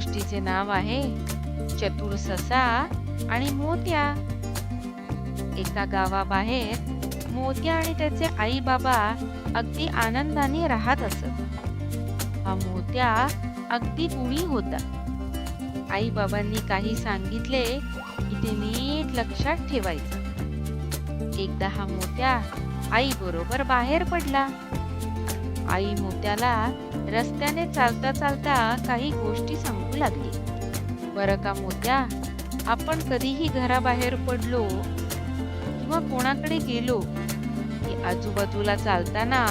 गोष्टीचे नाव आहे चतुर ससा आणि मोत्या. एका गावाबाहेर मोत्या आणि त्याचे आई बाबा अगदी आनंदाने राहत असत. हा मोत्या अगदी गुणी होता. आई बाबांनी काही सांगितले की ते नीट लक्षात ठेवायचं. एकदा हा मोत्या आई बरोबर बाहेर पडला. आई मोत्याला रस्त्याने चालता चालता काही गोष्टी सांगू लागली. बरं का मोत्या? आपण कधीही घराबाहेर पडलो किंवा कोणाकडे गेलो की आजूबाजूला चालताना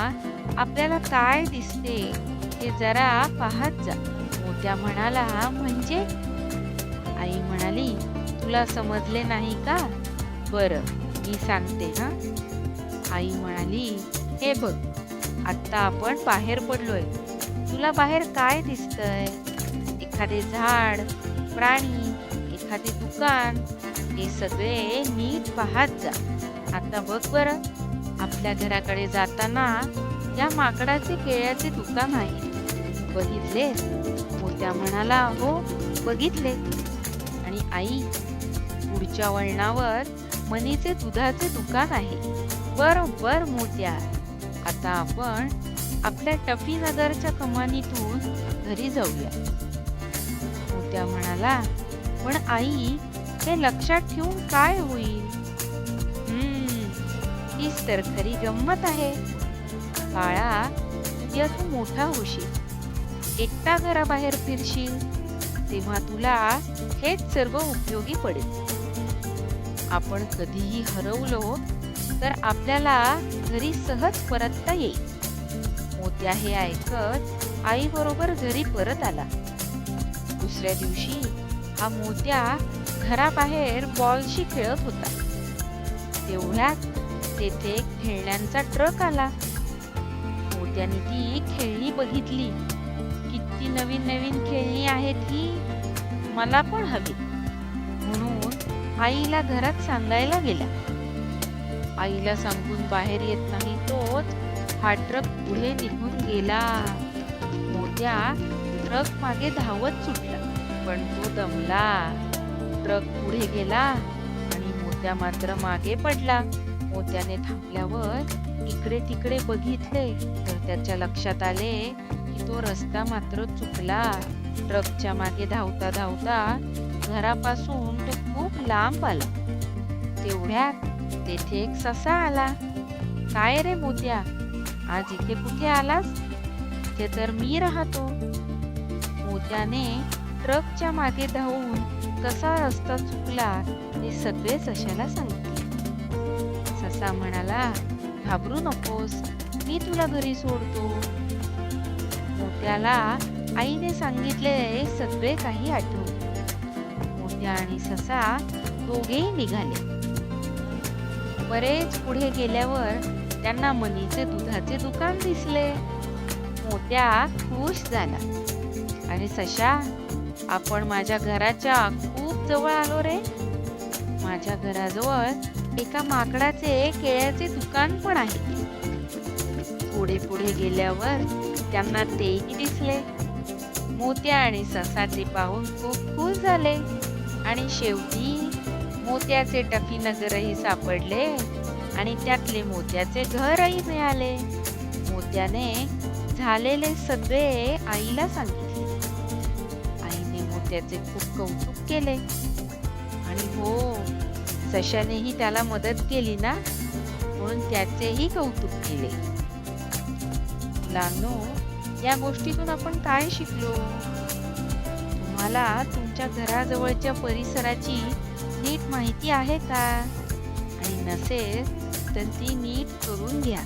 आपल्याला काय दिसते हे जरा पाहत जा. मोत्या म्हणाला म्हणजे? आई म्हणाली तुला समजले नाही का? बरं मी सांगते हा. आई म्हणाली हे बघ आत्ता आपण बाहेर पडलोय. तुला बाहेर काय दिसतंय? एखादे झाड प्राणी एखादे दुकान हे सगळे नीट पाहत जा. आता बघ बरं आपल्या घराकडे जाताना या माकडाचे केळ्याचे दुकान आहे. बघितले? मोत्या म्हणाला हो बघितले. आणि आई पुढच्या वळणावर मनीचे दुधाचे दुकान आहे. बरोबर मोत्या. आता आपण आपल्या टफी नगरच्या कमानीतून घरी जाऊया. मोत्या म्हणाला पण आई हे लक्षात ठेवून काय होईल? हम्म हीच तर खरी गंमत आहे. बाळा उद्या तू मोठा होशील. एकटा घराबाहेर फिरशील. तेव्हा तुला हेच सर्व उपयोगी पडेल. आपण कधीही हरवलो तर आपल्याला घरी सहज परतता येईल. या हे ऐकत आई बरोबर घरी परत आला. दुसऱ्या दिवशी हा मोत्या घराबाहेर बॉलशी खेळत होता. तेवढ्यात तेथे खेळण्यांचा ट्रक आला. मोत्याने ती खेळणी बघितली. किती नवीन नवीन खेळणी आहेत ही मला पण हवी. म्हणून आईला घरात सांगायला गेला. आईला सांगून बाहेर येत नाही तोच हा ट्रक पुढे निघून गेला. मोत्या ट्रक मागे धावत सुटला पण तो दमला. ट्रक पुढे गेला आणि मोत्या मात्र मागे पडला. मोत्याने थांबल्यावर इकडे तिकडे बघितले तर त्याच्या लक्षात आले की तो रस्ता मात्र चुकला. ट्रकच्या मागे धावता धावता घरापासून तो खूप लांब आला. तेवढ्यात तेथे एक ससा आला. काय रे मोत्या? आज इथे कुठे आलास? इथे तर मी राहतो. मोत्याने ट्रकच्या मागे धावून कसा रस्ता चुकला ते सगळे सशाला सांगते ससा म्हणाला घाबरू नकोस मी तुला घरी सोडतो. मोत्याला आईने सांगितले सगळे काही आठवले मोत्या आणि ससा दोघेही निघाले. बरेच पुढे गेल्यावर त्यांना मनीचे दुधाचे दुकान दिसले. मोत्या खुश झाला. अरे सशा आपण माझ्या घराच्या खूप जवळ आलो रे. माझ्या घराजवळ एका माकडाचे केळ्याचे दुकान पण आहे. पुढे पुढे गेल्यावर त्यांना तेही दिसले. मोत्या आणि ससा ते पाहून खूप खुश झाले. आणि शेवटी मोत्याचे टफी नगरही सापडले. आणि त्यातले मोत्याचे घरही मिळाले. मोत्याने झालेले सगळे आईला सांगितले. आईने मोत्याचे खूप कौतुक केले. आणि हो सशानेही त्याला मदत केली ना? म्हणून त्याचेही कौतुक केले. मुलांनो या गोष्टीतून आपण काय शिकलो? तुम्हाला तुमच्या घराजवळच्या परिसराची नीट माहिती आहे का? आणि नसेल तर ती नीट करून घ्या